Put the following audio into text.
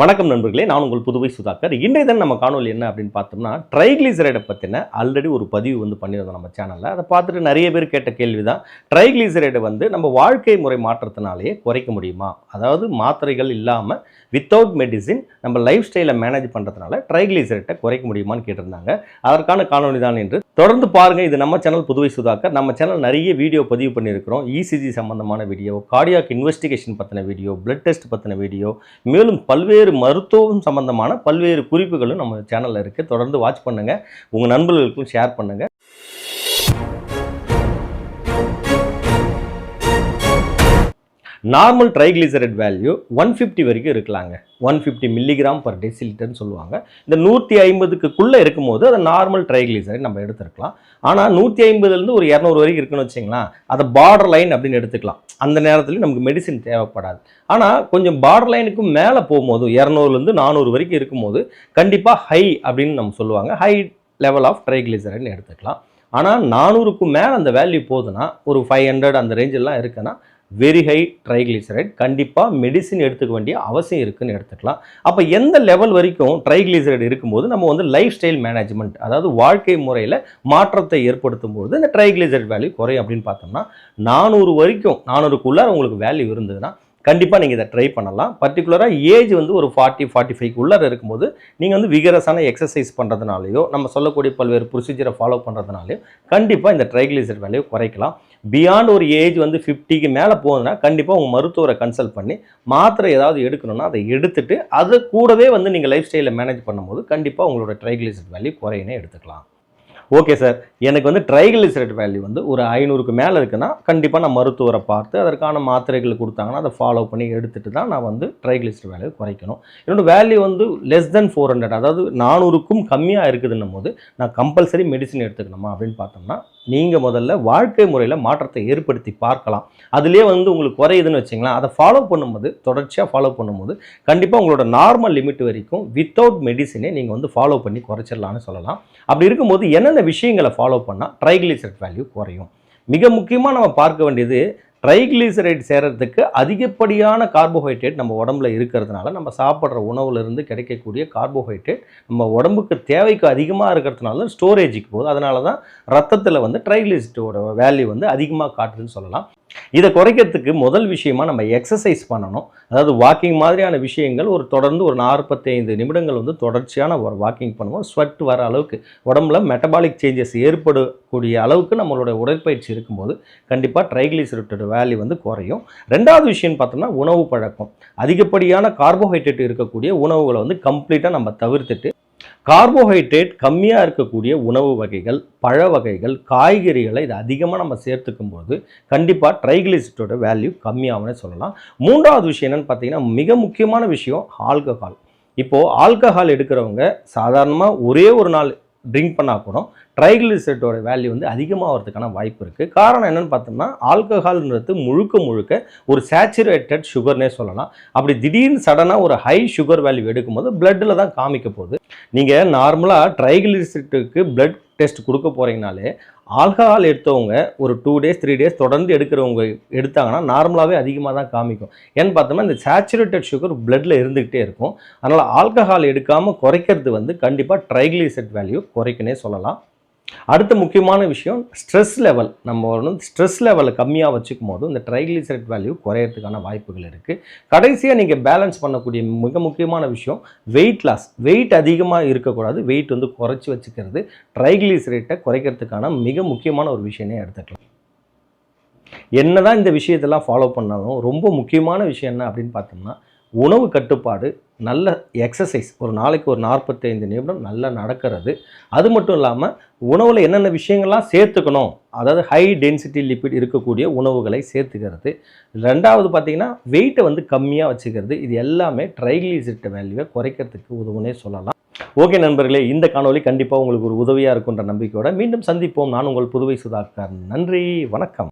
வணக்கம் நண்பர்களே நான் உங்கள் புதுவை சுதாகர். இன்றைய தான் நம்ம காணொலி என்ன அப்படின்னு பார்த்தோம்னா ட்ரைக்ளிசரைடை பற்றின ஆல்ரெடி ஒரு பதிவு வந்து பண்ணியிருந்தோம் நம்ம சேனலில் அதை பார்த்துட்டு நிறைய பேர் கேட்ட கேள்வி தான் ட்ரைக்ளிசரைடை வந்து நம்ம வாழ்க்கை முறை மாற்றத்தினாலேயே குறைக்க முடியுமா? அதாவது மாத்திரைகள் இல்லாமல் வித்தவுட் மெடிசின் நம்ம லைஃப் ஸ்டைலை மேனேஜ் பண்ணுறதுனால ட்ரைக்ளிசரைட்டை குறைக்க முடியுமான்னு கேட்டிருந்தாங்க. அதற்கான காணொலி தான் என்று தொடர்ந்து பாருங்கள் இது நம்ம சேனல் புதுவை சுதாகர். நம்ம சேனல் நிறைய வீடியோ பதிவு பண்ணியிருக்கிறோம். இசிஜி சம்பந்தமான வீடியோ கார்டியாக் இன்வெஸ்டிகேஷன் பற்றின வீடியோ பிளட் டெஸ்ட் பற்றின வீடியோ மேலும் பல்வேறு மருத்துவம் சம்பந்தமான பல்வேறு குறிப்புகளும் நம்ம சேனலில் இருக்குது தொடர்ந்து வாட்ச் பண்ணுங்கள் உங்கள் நண்பர்களுக்கும் ஷேர் பண்ணுங்கள் normal triglyceride value one fifty வரைக்கும் இருக்கலாங்க. ஒன் ஃபிஃப்டி மில்லிகிராம் பர் டெசிலிட்டர்னு சொல்லுவாங்க. இந்த நூற்றி ஐம்பதுக்குள்ளே இருக்கும்போது அதை நார்மல் ட்ரைக்ளிசரைட் நம்ம எடுத்துருக்கலாம். ஆனால் நூற்றி ஐம்பதுலேருந்து ஒரு இரநூறு வரைக்கும் இருக்குன்னு வச்சிங்களேன் அதை பார்டர் லைன் அப்படின்னு எடுத்துக்கலாம். அந்த நேரத்துலையும் நமக்கு மெடிசின் தேவைப்படாது. ஆனால் கொஞ்சம் பார்டர் லைனுக்கும் மேலே போகும்போது இரநூறுலேருந்து நானூறு வரைக்கும் இருக்கும்போது கண்டிப்பாக ஹை அப்படின்னு நம்ம சொல்லுவாங்க. ஹை லெவல் ஆஃப் ட்ரைக்ளிசரைட்னு எடுத்துக்கலாம். ஆனால் நானூறுக்கும் மேலே அந்த வேல்யூ போகுதுன்னா ஒரு ஃபைவ் ஹண்ட்ரட் அந்த ரேஞ்செல்லாம் இருக்குன்னா வெரி ஹை ட்ரைக்ளிசரைட் கண்டிப்பாக மெடிசின் எடுத்துக்க வேண்டிய அவசியம் இருக்குதுன்னு எடுத்துக்கலாம். அப்போ எந்த லெவல் வரைக்கும் ட்ரைக்ளிசரைட் இருக்கும்போது நம்ம வந்து லைஃப் ஸ்டைல் மேனேஜ்மெண்ட் அதாவது வாழ்க்கை முறையில் மாற்றத்தை ஏற்படுத்தும் போது இந்த ட்ரைக்ளிசரைட் வேல்யூ குறையும் அப்படின்னு பார்த்தோம்னா நானூறு வரைக்கும் நானூறுக்குள்ளார உங்களுக்கு வேல்யூ இருந்ததுன்னா கண்டிப்பாக நீங்கள் இதை ட்ரை பண்ணலாம். பர்டிகுலராக ஏஜ் வந்து ஒரு ஃபார்ட்டி ஃபார்ட்டி ஃபைவ் உள்ளார இருக்கும்போது நீங்கள் வந்து விகரஸான எக்ஸசைஸ் பண்ணுறதுனாலையோ நம்ம சொல்லக்கூடிய பல்வேறு ப்ரொசீஜரை ஃபாலோ பண்ணுறதுனாலையோ கண்டிப்பாக இந்த ட்ரைக்ளிசரைட் வேல்யூ குறைக்கலாம். பியாண்ட் ஒரு ஏஜ் வந்து ஃபிஃப்டிக்கு மேலே போகுதுன்னா கண்டிப்பாக உங்கள் மருத்துவரை கன்சல்ட் பண்ணி மாத்திரை ஏதாவது எடுக்கணும்னா அதை எடுத்துட்டு அது கூடவே வந்து நீங்கள் லைஃப் ஸ்டைலை மேனேஜ் பண்ணும்போது கண்டிப்பாக உங்களோட ட்ரைக்ளிசரைட் வேல்யூ குறையினே எடுத்துக்கலாம். ஓகே சார் எனக்கு வந்து ட்ரைகிளிசரைட் வேல்யூ வந்து ஒரு ஐநூறுக்கு மேலே இருக்குன்னா கண்டிப்பாக நான் மருத்துவரை பார்த்து அதற்கான மாத்திரைகள் கொடுத்தாங்கன்னா அதை ஃபாலோ பண்ணி எடுத்துகிட்டு தான் நான் வந்து ட்ரைகிளிசரைட் வேல்யூ குறைக்கணும். என்னோட வேல்யூ வந்து லெஸ் தென் ஃபோர் ஹண்ட்ரட் அதாவது நானூறுக்கும் கம்மியாக இருக்குதுன்னும் போது நான் கம்பல்சரி மெடிசன் எடுத்துக்கணுமா அப்படின்னு பார்த்தோம்னா நீங்கள் முதல்ல வாழ்க்கை முறையில் மாற்றத்தை ஏற்படுத்தி பார்க்கலாம். அதுலேயே வந்து உங்களுக்கு குறையுதுன்னு வச்சிங்களேன் அதை ஃபாலோ பண்ணும்போது தொடர்ச்சியாக ஃபாலோ பண்ணும்போது கண்டிப்பாக உங்களோட நார்மல் லிமிட் வரைக்கும் வித்தவுட் மெடிசினே நீங்கள் வந்து ஃபாலோ பண்ணி குறைச்சிடலான்னு சொல்லலாம். அப்படி இருக்கும்போது என்னென்ன விஷயங்களை ஃபாலோ பண்ணால் ட்ரைகிளிசரைட் வேல்யூ குறையும். மிக முக்கியமாக நம்ம பார்க்க வேண்டியது ட்ரைக்ளிசரைட் சேரத்துக்கு அதிகப்படியான கார்போஹைட்ரேட் நம்ம உடம்புல இருக்கிறதுனால நம்ம சாப்பிட்ற உணவுலேருந்து கிடைக்கக்கூடிய கார்போஹைட்ரேட் நம்ம உடம்புக்கு தேவைக்கு அதிகமாக இருக்கிறதுனால ஸ்டோரேஜுக்கு போகுது. அதனால தான் ரத்தத்தில் வந்து ட்ரைகிளிசரைடோட வேல்யூ வந்து அதிகமாக காட்டுதுன்னு சொல்லலாம். இதை குறைக்கிறதுக்கு முதல் விஷயமா நம்ம எக்ஸசைஸ் பண்ணணும். அதாவது வாக்கிங் மாதிரியான விஷயங்கள் ஒரு தொடர்ந்து ஒரு நாற்பத்தைந்து நிமிடங்கள் வந்து தொடர்ச்சியான ஒரு வாக்கிங் பண்ணுவோம். ஸ்வெட் வர அளவுக்கு உடம்புல மெட்டபாலிக் சேஞ்சஸ் ஏற்படக்கூடிய அளவுக்கு நம்மளோட உடற்பயிற்சி இருக்கும்போது கண்டிப்பாக ட்ரைகிளிசரைட்டோட வேல்யூ வந்து குறையும். ரெண்டாவது விஷயம்னு பார்த்தோம்னா உணவு பழக்கம். அதிகப்படியான கார்போஹைட்ரேட் இருக்கக்கூடிய உணவுகளை வந்து கம்ப்ளீட்டாக நம்ம தவிர்த்துட்டு கார்போஹைட்ரேட் கம்மியாக இருக்கக்கூடிய உணவு வகைகள் பழ வகைகள் காய்கறிகளை இது அதிகமாக நம்ம சேர்த்துக்கும் போது கண்டிப்பாக ட்ரைகிளிசிட்டோட வேல்யூ கம்மியாகும்னு சொல்லலாம். மூன்றாவது விஷயம் என்னென்னு பார்த்தீங்கன்னா மிக முக்கியமான விஷயம் ஆல்கஹால் இப்போது ஆல்கஹால் எடுக்கிறவங்க சாதாரணமாக ஒரே ஒரு நாள் ட்ரிங்க் பண்ணால் கூட ட்ரைகிளிசரைட்டோட வேல்யூ வந்து அதிகமாகிறதுக்கான வாய்ப்பு இருக்குது காரணம் என்னென்னு பார்த்தோம்னா ஆல்கஹால்ன்றது முழுக்க முழுக்க ஒரு சேச்சுரேட்டட் சுகர்னே சொல்லலாம். அப்படி திடீர்னு சடனாக ஒரு ஹை சுகர் வேல்யூ எடுக்கும்போது பிளட்டில் தான் காமிக்க போகுது. நீங்கள் நார்மலாக ட்ரைகிளிசரைட்டுக்கு பிளட் டெஸ்ட் கொடுக்க போகிறீங்கனாலே ஆல்கஹால் எடுத்தவங்க ஒரு டூ டேஸ் த்ரீ டேஸ் தொடர்ந்து எடுக்கிறவங்க எடுத்தாங்கன்னா நார்மலாகவே அதிகமாக தான் காமிக்கும். ஏன்னு பார்த்தோம்னா இந்த சேச்சுரேட்டட் சுகர் பிளட்டில் இருந்துக்கிட்டே இருக்கும். அதனால் ஆல்கஹால் எடுக்காமல் குறைக்கிறது வந்து கண்டிப்பாக ட்ரைகிளிசரைட் வேல்யூ குறைக்கனே சொல்லலாம். அடுத்த முக்கியமான விஷயம் ஸ்ட்ரெஸ் லெவல் நம்ம வந்து ஸ்ட்ரெஸ் லெவலை கம்மியாக வச்சுக்கும் போது இந்த ட்ரைக்ளிசரைட் வேல்யூ குறையறதுக்கான வாய்ப்புகள் இருக்குது கடைசியாக நீங்கள் பேலன்ஸ் பண்ணக்கூடிய மிக முக்கியமான விஷயம் வெயிட் லாஸ் வெயிட் அதிகமாக இருக்கக்கூடாது. வெயிட் வந்து குறைச்சி வச்சுக்கிறது ட்ரைக்ளிசரைட்டை குறைக்கிறதுக்கான மிக முக்கியமான ஒரு விஷயமே எடுத்துக்கலாம். என்ன தான் இந்த விஷயத்தெல்லாம் ஃபாலோ பண்ணாலும் ரொம்ப முக்கியமான விஷயம் என்ன அப்படின்னு பார்த்தோம்னா உணவு கட்டுப்பாடு நல்ல எக்ஸசைஸ் ஒரு நாளைக்கு ஒரு நாற்பத்தைந்து நிமிடம் நல்லா நடக்கிறது. அது மட்டும் இல்லாமல் உணவில் என்னென்ன விஷயங்கள்லாம் சேர்த்துக்கணும் அதாவது ஹை டென்சிட்டி லிப்பிட் இருக்கக்கூடிய உணவுகளை சேர்த்துக்கிறது. ரெண்டாவது பார்த்திங்கன்னா வெயிட்டை வந்து கம்மியாக வச்சுக்கிறது. இது எல்லாமே ட்ரைகிளிசிட் வேல்யூவை குறைக்கிறதுக்கு உதவுனே சொல்லலாம். ஓகே நண்பர்களே இந்த காணொலி கண்டிப்பாக உங்களுக்கு ஒரு உதவியாக இருக்குன்ற நம்பிக்கையோட மீண்டும் சந்திப்போம். நான் உங்கள் புதுவை சுதாகர். நன்றி வணக்கம்.